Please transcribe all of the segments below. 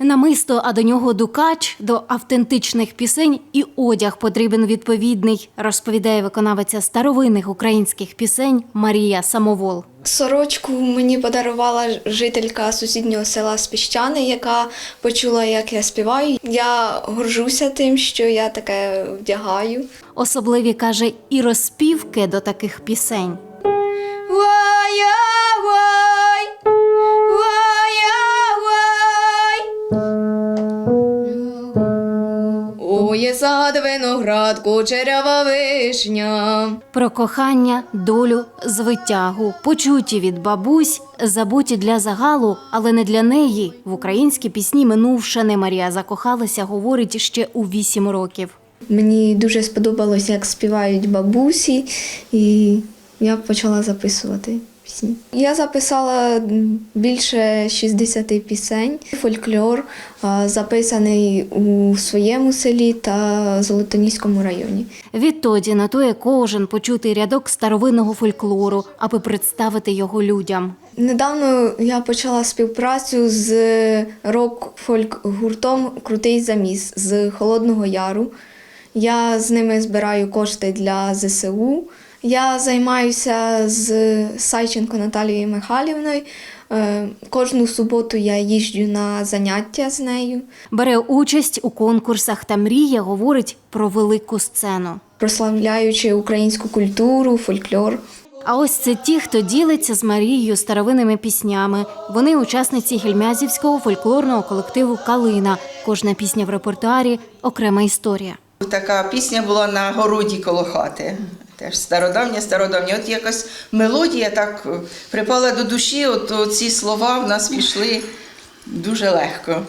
Намисто, а до нього дукач, до автентичних пісень і одяг потрібен відповідний, розповідає виконавиця старовинних українських пісень Марія Самовол. Сорочку мені подарувала жителька сусіднього села Спіщани, яка почула, як я співаю. Я горжуся тим, що я таке вдягаю. Особливі каже і розпівки до таких пісень. Вая-вай. Ой, є сад, виноград, кучерява вишня. Про кохання, долю, звитягу, почуті від бабусь, забуті для загалу, але не для неї. В українські пісні минувшини Марія закохалася, говорить ще у вісім років. Мені дуже сподобалось, як співають бабусі, і я почала записувати пісні. Я записала більше 60 пісень. Фольклор записаний у своєму селі та Золотоніському районі. Відтоді нотує кожен почутий рядок старовинного фольклору, аби представити його людям. Недавно я почала співпрацю з рок-фольк-гуртом Крутий заміс з Холодного Яру. Я з ними збираю кошти для ЗСУ. Я займаюся з Сайченко Наталією Михайлівною. Е, Кожну суботу я їжджу на заняття з нею, Бере участь у конкурсах та мріє, говорить про велику сцену. прославляючи українську культуру, фольклор. А ось це ті, хто ділиться з Марією старовинними піснями. Вони учасниці гельмязівського фольклорного колективу Калина. Кожна пісня в репертуарі окрема історія. Така пісня була на городі коло хати. Теж стародавня, стародавня. От якось мелодія так е, припала до душі, от ці слова в нас пішли дуже легко.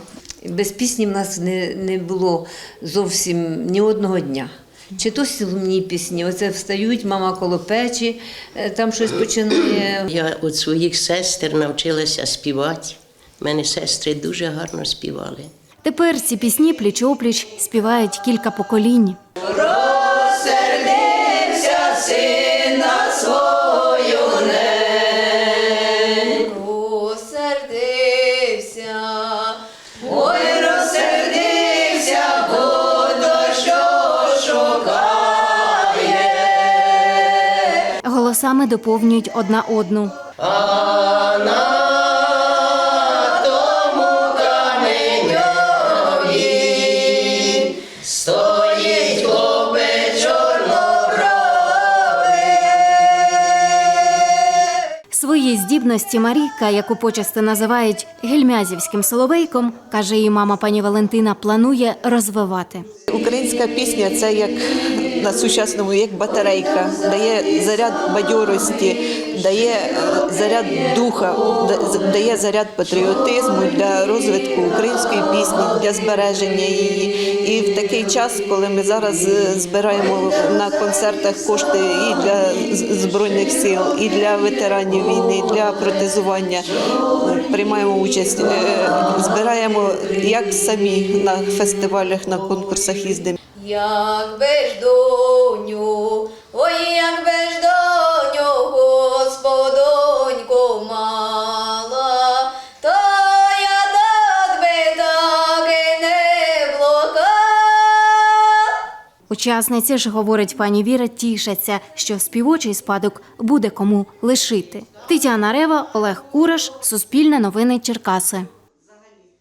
Без пісні в нас не, не було зовсім ні одного дня. Чи то сумні пісні, оце встають, мама коло печі, е, там щось починає. Я від своїх сестер навчилася співати. У мене сестри дуже гарно співали. Тепер ці пісні пліч-опліч співають кілька поколінь. Голосами доповнюють одна одну. Свої здібності Марійка, яку почасти називають гельмязівським соловейком, каже її мама пані Валентина, планує розвивати. Українська пісня це як на сучасному, як батарейка, дає заряд бадьорості, дає е, заряд духа, да- дає заряд патріотизму для розвитку української пісні, для збереження її. І в такий час, коли ми зараз е, збираємо на концертах кошти і для збройних сил, і для ветеранів війни, і для протезування, приймаємо участь, е, збираємо як самі на фестивалях, на конкурсах їздимо. Як би ж доню, ой, як би ж доню, господоньку мала, то я так би так і не блока. Учасниці ж, говорить пані Віра, тішаться, що співочий спадок буде кому лишити. Тетяна Рева, Олег Кураш, Суспільне новини Черкаси.